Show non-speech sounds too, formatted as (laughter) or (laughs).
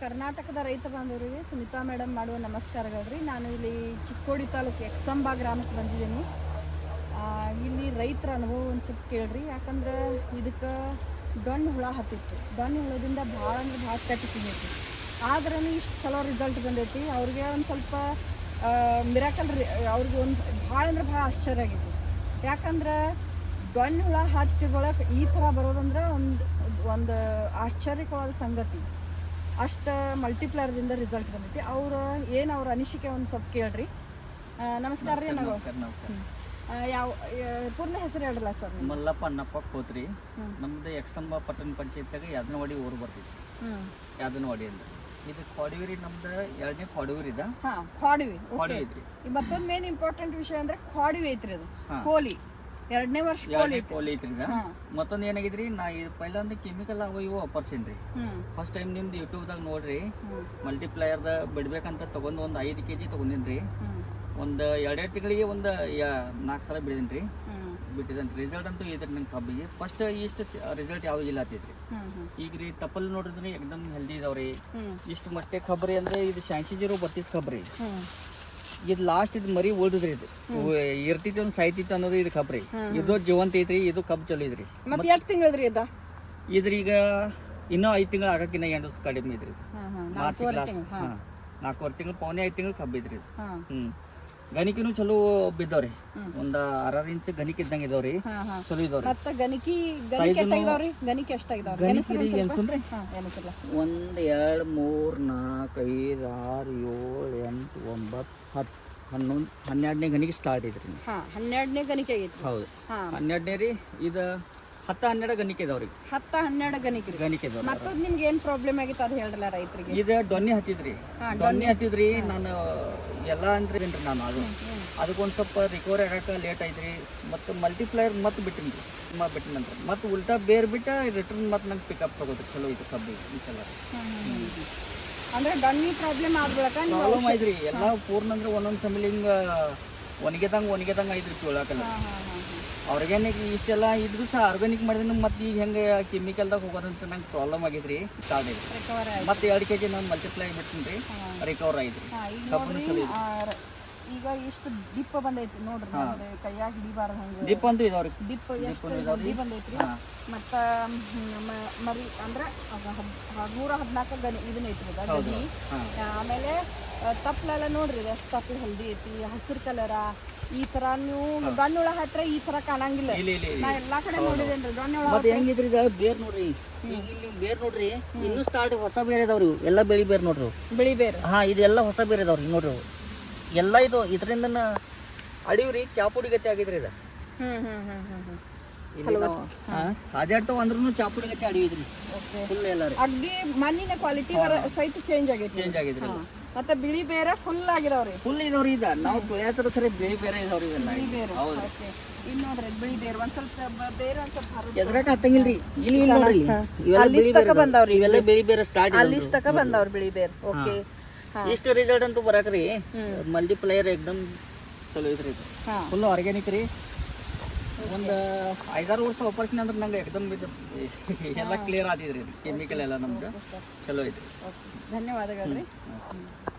ಕರ್ನಾಟಕದ ರೈತ ಬಾಂಧವರಿಗೆ ಸುನಿತಾ ಮೇಡಮ್ ಮಾಡುವ ನಮಸ್ಕಾರಗಳು ರೀ ನಾನು ಇಲ್ಲಿ ಚಿಕ್ಕೋಡಿ ತಾಲೂಕು ಎಕ್ಸಂಬಾ ಗ್ರಾಮಕ್ಕೆ ಬಂದಿದ್ದೀನಿ. ಇಲ್ಲಿ ರೈತರ ಅನುಭವ ಒಂದು ಸ್ವಲ್ಪ ಕೇಳ್ರಿ. ಯಾಕಂದ್ರೆ ಇದಕ್ಕೆ ಡೊಣ್ಣ ಹುಳ ಹತ್ತಿತ್ತು. ಡೊಣ್ಣ ಹುಳದಿಂದ ಭಾಳ ಅಂದ್ರೆ ಭಾಳ ಕಟ್ಟಿ ತಿನ್ನೈತಿ ಆದ್ರೂ ಇಷ್ಟು ಚಲೋ ರಿಸಲ್ಟ್ ಬಂದೈತಿ. ಅವ್ರಿಗೆ ಒಂದು ಸ್ವಲ್ಪ ಮಿರಾಕಲ್ ಅವ್ರಿಗೆ ಒಂದು ಭಾಳ ಅಂದ್ರೆ ಭಾಳ ಆಶ್ಚರ್ಯ ಆಗಿತ್ತು ಯಾಕಂದ್ರೆ ಡೊಣ್ಣ ಹುಳ ಹತ್ತಿ ಒಳಗೆ ಈ ಥರ ಬರೋದಂದ್ರೆ ಒಂದು ಒಂದು ಆಶ್ಚರ್ಯಕವಾದ ಸಂಗತಿ. ಅಷ್ಟು ಮಲ್ಟಿಪ್ಲೈರ್ದಿಂದ ರಿಸಲ್ಟ್ ಬಂದೈತಿ. ಅವ್ರು ಏನು ಅವ್ರ ಅನಿಸಿಕೆ ಒಂದು ಸ್ವಲ್ಪ ಕೇಳ್ರಿ. ನಮಸ್ಕಾರ ರೀ ನಾವು ಯಾವ ಪೂರ್ಣ ಹೆಸರು ಹೇಳ್ರಲ್ಲ ಸರ್ ಮಲ್ಲಪ್ಪ ಅಣ್ಣಪ್ಪ ಕೋತ್ರಿ. ನಮ್ದು ಎಕ್ಸಂಬ ಪಟ್ಟಣ ಪಂಚಾಯತ್ಯಾಗ ಯಾದನವಾಡಿ ಊರು ಬರ್ತೈತಿ. ಯಾದನವಾಡಿ ಅಂತ ಇದು ಕೊಡವಿರಿ ನಮ್ದು ಎರಡನೇ ಕೊಡವಿರಿ ಇದ. ಹಾಂ ಕ್ವಾಡಿವಿ ಕೊಡವಿ ಐತ್ರಿ. ಮತ್ತೊಂದು ಮೇನ್ ಇಂಪಾರ್ಟೆಂಟ್ ವಿಷಯ ಅಂದ್ರೆ ಕ್ವಾಡಿವಿ ಐತ್ರಿ ಅದು. ಕೋಲಿ. ಎರಡನೇ ವರ್ಷ ಕೋಲಿ ಎರಡನೇ ಕೋಲಿ ಐತ್ರಿ ಮತ್ತೊಂದು ಏನಾಗಿದ್ರಿ ನಾ ಇದು ಪೈಲ ಒಂದು ಕೆಮಿಕಲ್ ಅವ ಇವು ರೀ ಹ್ಞೂ ಫಸ್ಟ್ ಟೈಮ್ ನಿಮ್ದು ಯೂಟ್ಯೂಬ್ದಾಗ ನೋಡ್ರಿ ಮಲ್ಟಿಪ್ಲೈಯರ್ದ ಬಿಡ್ಬೇಕಂತ ತಗೊಂಡು ಒಂದು ಐದು ಕೆ ಜಿ ತೊಗೊಂಡಿನ್ರಿ ಒಂದು ಎರಡೆರಡು ತಿಂಗಳಿಗೆ ಒಂದು ನಾಲ್ಕು ಸಲ ಬಿಡಿದೀನಿ ಹ್ಞೂ ಬಿಟ್ಟಿದ್ದೇನೆ ರಿಸಲ್ಟ್ ಅಂತೂ ಇದ್ರಿ ನಂಗೆ ಕಬ್ಬಿಗೆ ಫಸ್ಟ್ ಇಷ್ಟು ರಿಸಲ್ಟ್ ಯಾವ ಇಲ್ಲ ಆತೈತ್ರಿ ಈಗ ರೀ ತಪ್ಪಲ್ ನೋಡಿದ್ರಿ ಎಕ್ದಮ್ ಹೆಲ್ದಿ ಇದಾವ್ರಿ. ಇಷ್ಟು ಮಟ್ಟೆ ಖಬ್ರಿ ಅಂದ್ರೆ ಇದು ಶಾಂಶಿ ಜೀರೋ ಬತ್ತೀಸ್ ಖಬ್ರಿ. ಇದು ಲಾಸ್ಟ್ ಇದು ಮರಿ ಉಳ್ದಿದ್ರಿ ಇದು. ಇರ್ತೈತಿ ಒಂದು ಸಾಯ್ತಿತ್ತು ಅನ್ನೋದು ಇದು ಕಬ್ರಿ ಇದು ಜೀವಂತ ಐತ್ರಿ ಇದು ಕಬ್ ಚಲೋ ಇದ್ರಿ ಮತ್ತೆ ಎಷ್ಟು ತಿಂಗಳದ್ರಿ ಇದ? ಇದ್ರೀಗ ಇನ್ನೂ ಐದು ತಿಂಗಳು ಆಗಕ್ಕಿನ್ನ ಎಂಟು ಕಡಿಮೆ ಇದ್ರಿ ಮಾರ್ಚ್ ನಾಲ್ಕೂವರೆ ಲಾಸ್ಟ್ ತಿಂಗಳು ಹಾಂ. ನಾಲ್ಕೂವರೆ ತಿಂಗಳು ಪೌನೆ ಐದು ತಿಂಗಳು ಕಬ್ಬು ಇದ್ರಿ ಇದು. ಹಾಂ. ಹ್ಞೂ ಗಣಿಕಿನೂ ಚಲೋ ಬಿದ್ದವ್ರಿ. ಒಂದ ಆರಾರು ಇಂಚ್ ಗಣಿಕೆ ಇದ್ದಂಗೆ ಇದಾವ್ರಿ ಚಲೋ ಇದಾವ್ರಿ ಮತ್ತ ಗಣಿಕಿ ಗಣಿಕೆ ಎಷ್ಟಾಗಿದಾವ್ರಿ ಗಣಿಕೆ ಎಷ್ಟಾಗಿದಾವ್ರಿ ಗಣಿಕೆ ಎನ್ಸುನ್ರಿ ಒಂದು ಎರಡು ಮೂರು ನಾಲ್ಕು ಐದು ಆರು ಏಳು ಎಂಟು ಒಂಬತ್ತು ಹತ್ತು ಹನ್ನೊಂದು ಹನ್ನೆರಡನೇ ಗಣಿಕೆ ಸ್ಟಾರ್ಟ್ ಐತ್ರಿ. ಹನ್ನೆರಡನೇ ಗಣಿಕೆ ಆಗೈತಿ ಹೌದು. ಹನ್ನೆರಡನೇ ರೀ ಇದು ಹತ್ತು ಹನ್ನೆರಡು ಗಣಿಕೆ ಇದಾವ್ರಿ ಹತ್ತ ಹನ್ನೆರಡು ಗಣಿಕೆ ರೀ ಗಣಿಕೆ ಇದಾವ್ರಿ ಮತ್ತೊಂದು ನಿಮ್ಗೆ ಏನು ಪ್ರಾಬ್ಲಮ್ ಆಗಿತ್ತು ಅದು ಹೇಳ್ರಲ್ಲ ರೈತರಿಗೆ? ಇದು ಡೊನ್ನಿ ಹತ್ತಿದ್ರಿ. ಡೊನ್ನೆ ಹತ್ತಿದ್ರಿ ನಾನು ಎಲ್ಲ ಅಂದ್ರೆ ನಾನು ಅದು? ಅದಕ್ಕೊಂದು ಸ್ವಲ್ಪ ರಿಕವರಿ ಆಗಕ್ಕೆ ಲೇಟ್ ಐತ್ರಿ ಮತ್ತು ಮಲ್ಟಿಪ್ಲೈಯರ್ ಮತ್ತೆ ಬಿಟ್ಟಿನಿ. ಮತ್ತೆ ಬಿಟ್ಟಿನ ನಂತರ. ಮತ್ತೆ ಉಲ್ಟಾ ಬೇರ್ ಬಿಟ್ಟ ರಿಟರ್ನ್ ಮತ್ತೆ ನಂಗೆ ಪಿಕಪ್ ತಗೋದ್ರಿ ಚಲೋ ಇದು ಕಬ್ಬು ಈ ಸಲ. ಅಂದ್ರೆ ಡೊನ್ನಿ ಪ್ರಾಬ್ಲಮ್ ನೀವು ಪ್ರಾಬ್ಲಮ್ ಐತ್ರಿ ಎಲ್ಲ ಪೂರ್ಣ ಅಂದ್ರೆ ಒಂದೊಂದು ಸಮಲಿಂಗ್ ಹಿಂಗೆ ಒಣಗೆದಂಗೆ ಒಣಗೆದಂಗೆ ಐತ್ರಿ ಹಾಂ ಆರ್ಗ್ಯಾನಿಕ್ ಇಷ್ಟೆಲ್ಲ ಇದ್ರು ಸಹ ಆರ್ಗ್ಯಾನಿಕ್ ಮಾಡಿದ್ರೆ ಮತ್ತೆ ಈಗ ಹೆಂಗೆ ಕೆಮಿಕಲ್ದಾಗ ಹೋಗೋದಂತ ನಂಗೆ ಪ್ರಾಬ್ಲಮ್ ಆಗೈತ್ರಿ ಸ್ಟಾರ್ಟ್ ಆಯ್ತು. ಮತ್ತೆ ಎರಡು ಕೆ ಜಿ ನಾನು ಮಲ್ಟಿಪ್ಲೈ ಮಾಡ್ತೀನಿ ರೀ ರಿಕವರ್ ಹಾಂ ಈಗ ಇಷ್ಟು ದಿಪ್ಪ ಬಂದೈತಿ ನೋಡ್ರಿ ಕೈಯಾಗ ಹಿಡಿಬಾರ್ದು ಹಂಗೆ. ದಿಪ್ಪ ಅಂತೂ ಇದಾವ್ರಿ. ದಿಪ್ಪ ಎಷ್ಟು ಬಂದೈತ್ರಿ. ಮತ್ತ ಮರಿ ಅಂದ್ರೆ ನೂರ ಹದಿನಾಲ್ಕು ಗನಿ ಇದನ್ನ ಐತ್ರಿ ಗನಿ ಆಮೇಲೆ ಆ, ತಪ್ಲೆಲ್ಲ ನೋಡ್ರಿ ಎಷ್ಟು ತಪ್ಪಲು ಹಲ್ದಿ ಐತಿ ಹಸಿರು ಕಲರ ಈ ತರ ನೀವು ಗಣ್ಣುಳ ಹತ್ರ ಈ ತರ ಕಾಣಂಗಿಲ್ಲ. ನಾ ಎಲ್ಲಾ ಕಡೆ ನೋಡಿದೇನ್ರಿ ಗಣ್ಣುಳ ಮತ್ತೆ ಹೆಂಗಿದ್ರಿ ಈಗ ಬೇರ್ ನೋಡ್ರಿ. ಇಲ್ಲಿ ಬೇರ್ ನೋಡ್ರಿ ಇನ್ನು ಸ್ಟಾರ್ಟ್ ಹೊಸ ಬೇರೆ ಇದಾವ್ರಿ ಎಲ್ಲ ಬೆಳಿ ಬೇರ್ ನೋಡ್ರಿ. ಬಿಳಿ ಬೇರು. ಹಾ ಇದೆಲ್ಲ ಹೊಸ ಬೇರೆ ಇದಾವ್ರಿ ನೋಡ್ರಿ. ಎಲ್ಲ ಇದು ಇದರಿಂದ ಅಡಿವ್ರಿ ಚಾಪುಡಿ ಗತಿ ಆಗಿದ್ರಿ ಇದು. ಅದ್ಯಾಟು ಅಂದ್ರೂ ಚಾಪುಡಿ ಗತಿ ಅಡಿವಿದ್ರಿ ಫುಲ್ ಎಲ್ಲ ರೀ. ಅಗ್ದಿ ಮಣ್ಣಿನ ಕ್ವಾಲಿಟಿ ಸಹಿತ ಚೇಂಜ್ ಆಗೈತಿ. ಚೇಂಜ್ ಆಗಿದ್ರಿ. ಮತ್ತೆ ಬಿಳಿ ಬೇರೆ ಫುಲ್ ಆಗಿದಾವ್ರಿ. ಫುಲ್ ಇದಾವ್ರಿ ಇದ ನಾವು ತುಳಿಯತ್ರ ಸರಿ ಬೇರೆ ಬೇರೆ ಇದಾವ್ರಿ ಬಿಳಿ ಬೇರೆ. ಹೌದು. ನೋಡ್ರಿ ಬಿಳಿ ಬೇರು ಒಂದ್ ಸ್ವಲ್ಪ ಬೇರೆ ಒಂದ್ ಸ್ವಲ್ಪ ಹತ್ತಂಗಿಲ್ರಿ ಇಲ್ಲಿ ಇಲ್ಲಿ ನೋಡ್ರಿ ಇವೆಲ್ಲ ಅಲ್ಲಿ ಬಿಳಿ ತಕ ಬಂದಾವ್ರಿ ಇವೆಲ್ಲ ಬಿಳಿ ಬೇರೆ ಸ್ಟಾರ್ಟ್ ಅಲ್ಲಿ ತಕ ಬಂದಾವ್ರಿ ಬಿಳಿ ಬೇರೆ. ಓಕೆ ಇಷ್ಟು ರಿಸಲ್ಟ್ ಅಂತೂ ಬರಾಕ್ರಿ. ಮಲ್ಟಿಪ್ಲೈಯರ್ ಎಕ್ದಮ್ ಚಲೋ ಐತ್ರಿ ಹಾ. ಫುಲ್ ಆರ್ಗ್ಯಾನಿಕ್ ರೀ. ಒಂದು ಐದಾರು ವರ್ಷ ಆಪರೇಷನ್ ಅಂದ್ರೆ ನಂಗೆ ಎಕ್ದಮ್ ಇದು (laughs) ಎಲ್ಲ ಕ್ಲಿಯರ್ ಆದಿದ್ರಿ ಕೆಮಿಕಲ್ ಎಲ್ಲ ನಮ್ದು. ಚಲೋ ಐತ್ರಿ ಧನ್ಯವಾದಗಳ್ರಿ ಧನ್ಯವಾದಗಳು